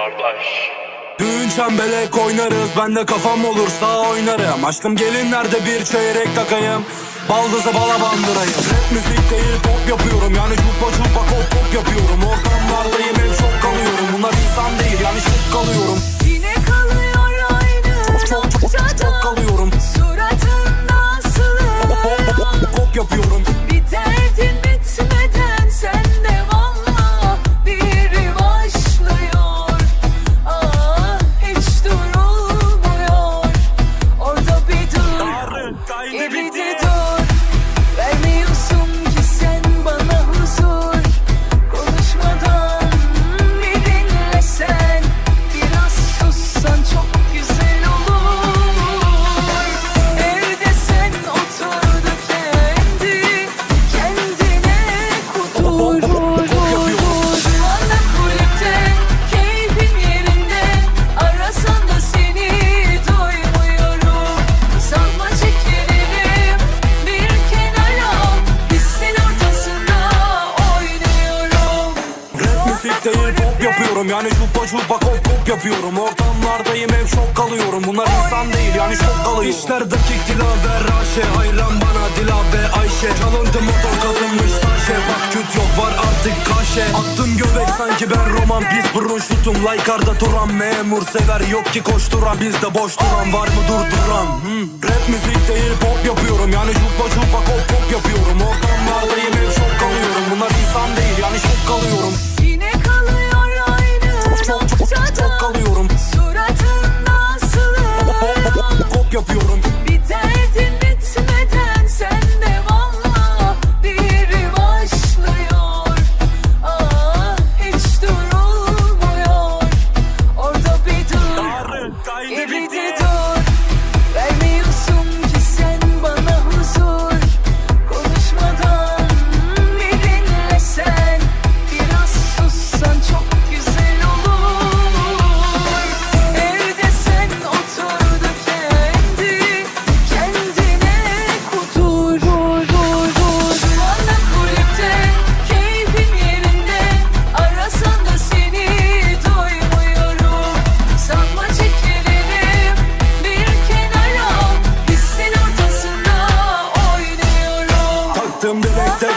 kardeş. Düğün çembelek oynarız ben de kafam olursa oynarım. Aşkım gelinlerde bir çeyrek takayım? Baldızı bala bandırayım Rap müzik değil pop yapıyorum. Yani Yani çupa çupa kop kop yapıyorum. Ortamlardayım hep şok kalıyorum. Bunlar insan değil yani şok kalıyorum İşler dakik dilaver raşe Hayran bana dila ve Ayşe. Çalıntı motor kazınmış taşe. Bak küt yok var artık kaşe. Attım göbek sanki ben roman. Biz burun şutum laykarda turan Memur sever yok ki koşturan. Bizde boş duran var mı durduran? Hmm. Rap müzik değil pop yapıyorum. Yani çupa çupa kop kop yapıyorum. Ortamlardayım hep şok kalıyorum. Bunlar insan değil yani şok kalıyorum Çok kalıyorum Suratında asılı Kop yapıyorum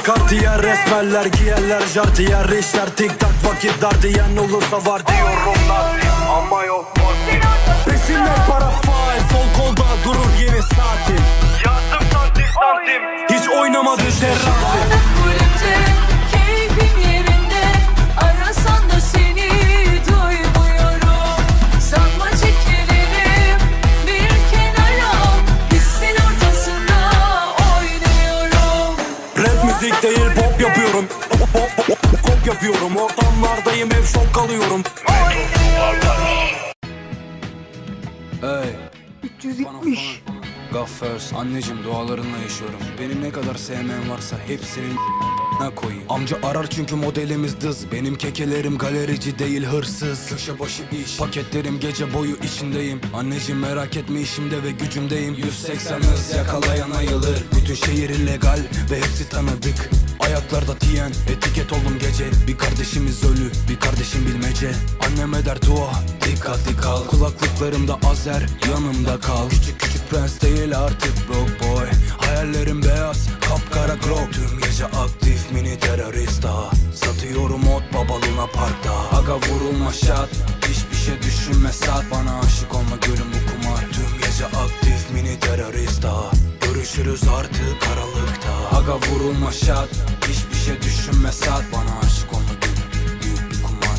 kartiyer resmeller giyerler jartiyer işler tik tak vakit dar diyen olursa var diyorum nazi Ama yok Peşimde para faal sol kolda durur yeni saatim Yazdım santim. Hiç oynamadı terazi yapıyorum. Ortamlardayım hep şok kalıyorum. Hey. 370 Gaffers anneciğim dualarınla yaşıyorum. Benim ne kadar sevmem varsa hepsinin ne koyayım. Amca arar çünkü modelimiz dız. Benim kekelerim galerici değil hırsız. Köşe başı iş. Paketlerim gece boyu içindeyim. Anneciğim merak etme işimde ve gücümdeyim. 180 hız yakalayan ayılır Bütün şehir illegal ve hepsi tanıdık Ayaklarda tiyen etiket oldum gece. Bir kardeşimiz ölü bir kardeşim bilmece. Anneme der dua dikkatli kal Kulaklıklarımda azer yanımda kal. Küçük küçük prens değil artık broke boy. Hayallerim beyaz kapkara glock Tüm gece aktif mini terörist daha Satıyorum ot babalına parkta. Aga vurulma şat Hiçbir şey düşünme sat. Bana aşık olma gülüm bu kumar. Tüm gece aktif mini terörist daha Görüşürüz artık aralıkta. Aga vurulma şat düşünme sat Bana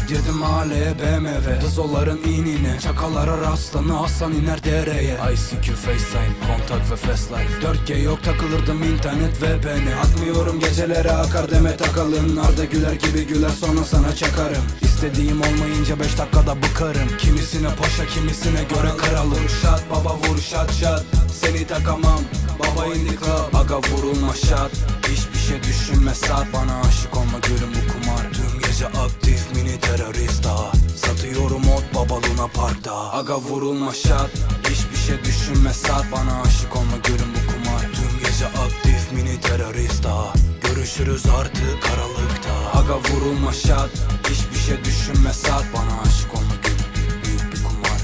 Girdim mahalleye BMW Dızoların inine. Çakalara rastlanı Hasan iner dereye. ICQ FaceTime Kontak ve Fast Life 4G yok takılırdım internet VPN Atmıyorum gecelere akar deme takalın Arda güler gibi güler sonra sana çakarım. İstediğim olmayınca 5 dakikada bıkarım. Kimisine paşa kimisine göre kralım Şat baba vur şat şat. Seni takamam Baba indi club Aga vurulma şat. Hiçbir şey düşünme sat. Bana aşık olma gülüm bu kumar. Tüm gece aktif mini aga parda Aga vurulma şat Hiçbir şey düşünme sat. Bana aşık olma gülüm bu kumar. Tüm gece aktif mini terörista Görüşürüz artık aralıkta. Aga vurulma şat Hiçbir şey düşünme sat. Bana aşık olma gülüm büyük bir kumar.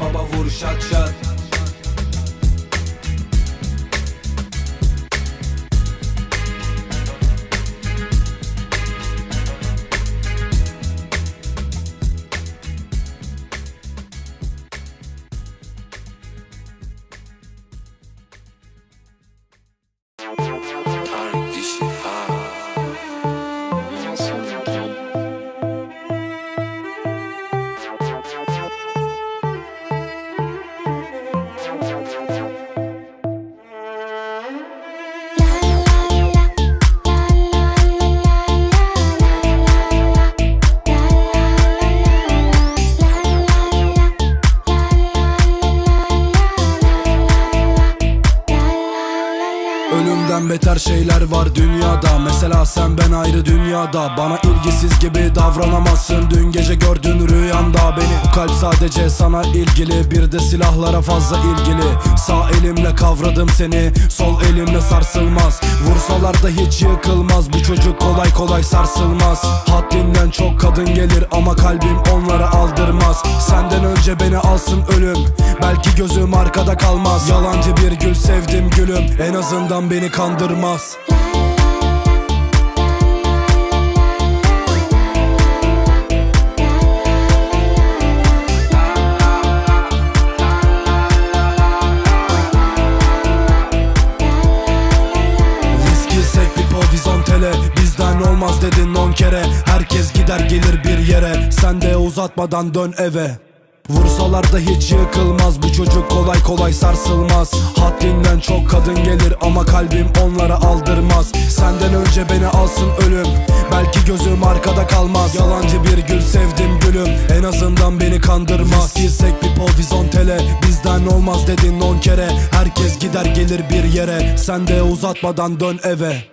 Baba vur şat şat. Ölümden beter şeyler var dünyada. Mesela sen ben ayrı dünyada. Bana ilgisiz gibi davranamazsın. Dün gece gördün rüyanda beni. Kalp sadece sana ilgili. Bir de silahlara fazla ilgili. Sağ elimle kavradım seni. Sol elimle sarsılmaz. Vursalar da hiç yıkılmaz. Bu çocuk kolay kolay sarsılmaz. Haddinden çok kadın gelir Ama kalbim onlara aldırmaz Önce beni alsın ölüm. Belki gözüm arkada kalmaz. Yalancı bir gül sevdim gülüm. En azından beni kandırmaz. Olmaz dedin on kere. Herkes gider gelir bir yere. Sen de uzatmadan dön eve Vursalar da hiç yıkılmaz. Bu çocuk kolay kolay sarsılmaz. Haddinden çok kadın gelir Ama kalbim onlara aldırmaz. Senden önce beni alsın ölüm. Belki gözüm arkada kalmaz. Yalancı bir gül sevdim gülüm. En azından beni kandırmaz. Viski bir povizontele Bizden olmaz dedin on kere. Herkes gider gelir bir yere. Sen de uzatmadan dön eve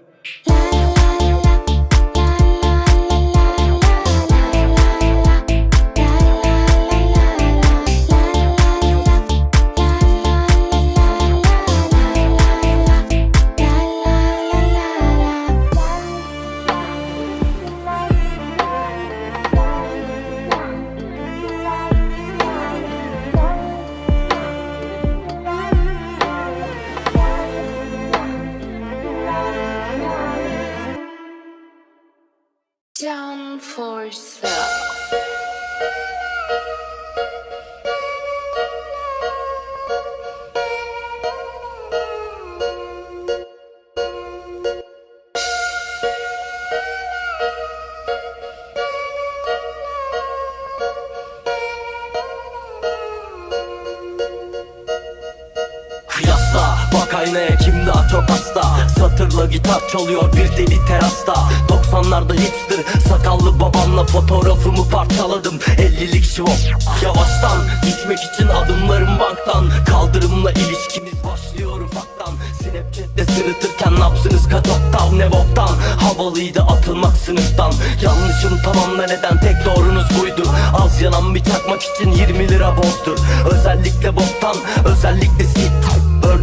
çok hasta Satırla gitar çalıyor bir deli terasta. 90'larda hipster sakallı babamla fotoğrafımı parçaladım. 50'lik şivop Yavaştan. Düşmek için adımlarım banktan. Kaldırımla ilişkimiz başlıyor ufaktan. Snapchat'te sırıtırken napsınız katoktan ne boktan Havalıydı atılmak sınıftan. Yanlışım tamamla neden? Tek doğrunuz buydu. Az yanan bir çakmak için 20 lira bozdur. Özellikle boktan özellikle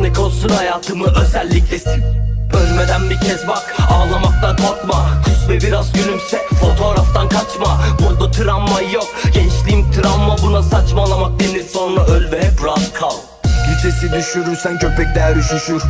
Örnek olsun hayatımı özellikle sip Ölmeden bir kez bak ağlamaktan korkma. Kus ve biraz gülümse fotoğraftan kaçma. Burada travma yok gençliğim travma. Buna saçmalamak denir Vitesi düşürürsen köpekler üşüşür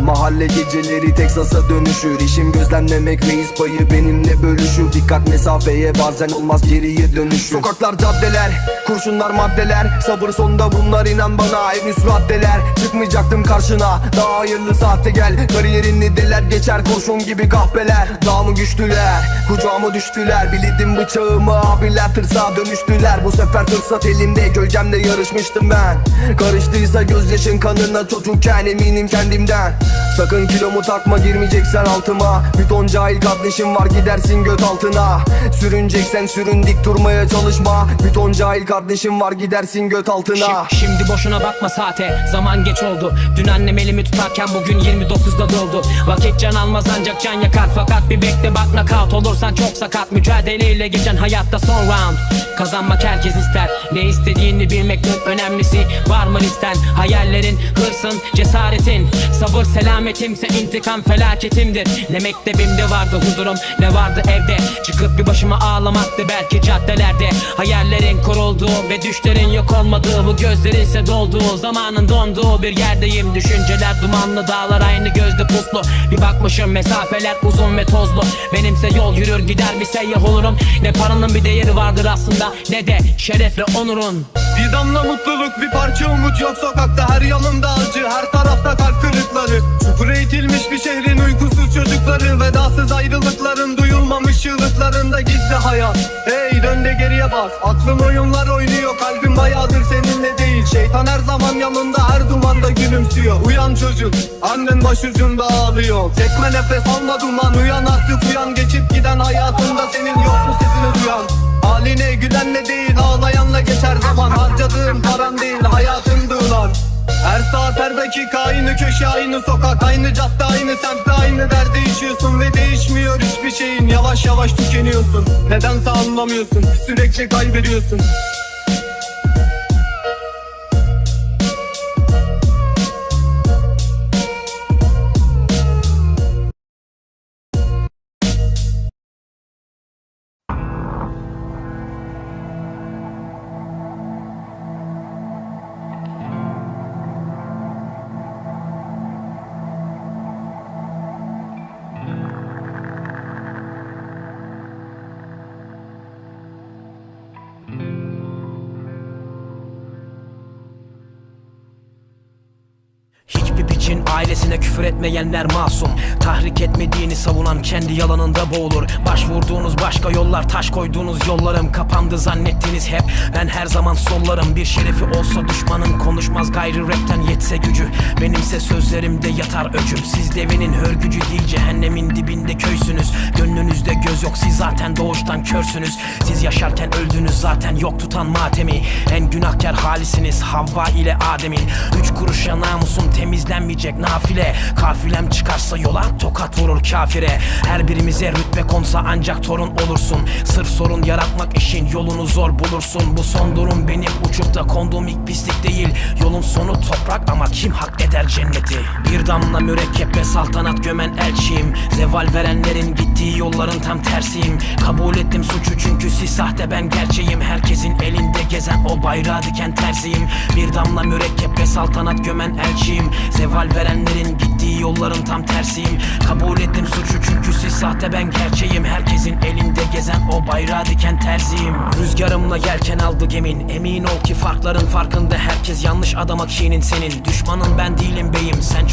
Mahalle geceleri Teksas'a dönüşür. İşim gözlemlemek reis payı benimle bölüşür. Dikkat mesafeye bazen olmaz geriye dönüşür. Sokaklar caddeler kurşunlar maddeler. Sabır sonunda bunlar inan bana. En üst raddeler Çıkmayacaktım karşına. Daha hayırlı saatte gel. Kariyerini geçer kurşun gibi kahpeler. Daha mı güçlüler kucağıma düştüler. Bildim bıçağımı abiler tırsağa dönüştüler. Bu sefer fırsat elimde gölgemle yarışmıştım ben. Karıştıysa gözyaşın kanına çocukken eminim kendimden. Sakın kilomu takma girmeyeceksen altıma. Bir ton cahil kardeşim var gidersin göt altına. Sürüneceksen sürün dik durmaya çalışma. Bir ton cahil kardeşim var gidersin göt altına. Şi- Şimdi boşuna bakma saate. Zaman geç oldu. Dün annem elimi tutarken bugün 29'da doldu. Vakit almaz ancak can yakar. Fakat bir bekle bak nakavt olursan çok sakat. Mücadeleyle geçen hayatta son round. Kazanmak herkes ister. Ne istediğini bilmek önemlisi. Var mı listen? Hayallerin, hırsın, cesaretin. Sabır selametimse intikam felaketimdir. Ne mektebimde vardı huzurum ne vardı evde. Çıkıp bir başıma ağlamaktı belki caddelerde. Hayallerin kurulduğu ve düşlerin yok olmadığı Bu gözlerin ise dolduğu zamanın donduğu bir yerdeyim. Düşünceler dumanlı dağlar aynı gözde puslu. Bir bakmışım mesafeler uzun ve tozlu. Benimse yol yürür gider bir seyyah olurum. Ne paranın bir değeri vardır aslında ne de şerefle onurun. Bir damla mutluluk bir parça umut yok. Sokakta Her yanımda acı her tarafta kalp kırıkları. Çukura itilmiş bir şehrin uykusuz çocukları. Vedasız ayrılıkların duyulmamış çığlıklarında gizli hayat. Hey dön de geriye bak. Aklım oyunlar oynuyor kalbim bayağıdır seninle değil. Şeytan her zaman yanında gülümsüyor Uyan çocuk annen başucunda ağlıyor. Çekme nefes alma duman uyan artık uyan. Geçip giden hayatında senin yok mu sesini duyan Haline gülenle değil ağlayanla geçer zaman. Harcadığın paran değil hayatındı ulan. Her saat her dakika aynı köşe aynı sokak Aynı cadde aynı semtte aynı derde içiyorsun Ve değişmiyor hiçbir şeyin. Yavaş yavaş tükeniyorsun. Nedense anlamıyorsun sürekli kaybediyorsun ailesine küfür etmeyenler masum. Tahrik etmediğini savunan kendi yalanında boğulur. Başvurduğunuz başka yollar taş koyduğunuz yollarım. Kapandı zannettiniz hep. Ben her zaman sollarım. Bir şerefi olsa düşmanın konuşmaz. Gayrı rapten yetse gücü. Benimse sözlerimde yatar öcüm. Siz devinin hörgücü değil. Cehennemin dibinde köysünüz. Gönlünüzde göz yok. Siz zaten doğuştan körsünüz. Siz yaşarken öldünüz. Zaten yok tutan matemi. En günahkar halisiniz. Havva ile Adem'in. Üç kuruşa namusum temizlenmeyecek nafile. Kafilem çıkarsa yola tokat vurur kafire. Her birimize rütbe konsa ancak torun olursun. Sırf sorun yaratmak işin yolunu zor bulursun. Bu son durum benim uçup da konduğum ilk pislik değil. Yolun sonu toprak ama kim hak eder cenneti? Bir damla mürekkep ve saltanat gömen elçiyim. Zeval verenlerin gittiği yolların tam tersiyim. Kabul ettim suçu çünkü siz sahte ben gerçeğim. Herkesin elinde gezen o bayrağı diken terziyim. Bir damla mürekkep ve saltanat gömen elçiyim. Zeval verenlerin gittiği yolların tam tersiyim Kabul ettim suçu çünkü siz sahte ben gerçeğim. Herkesin elinde gezen o bayrağı diken terziyim. Rüzgarımla yelken aldı gemin. Emin ol ki farkların farkında. Herkes yanlış adama kinin senin. Düşmanın ben değilim beyim. Sen çok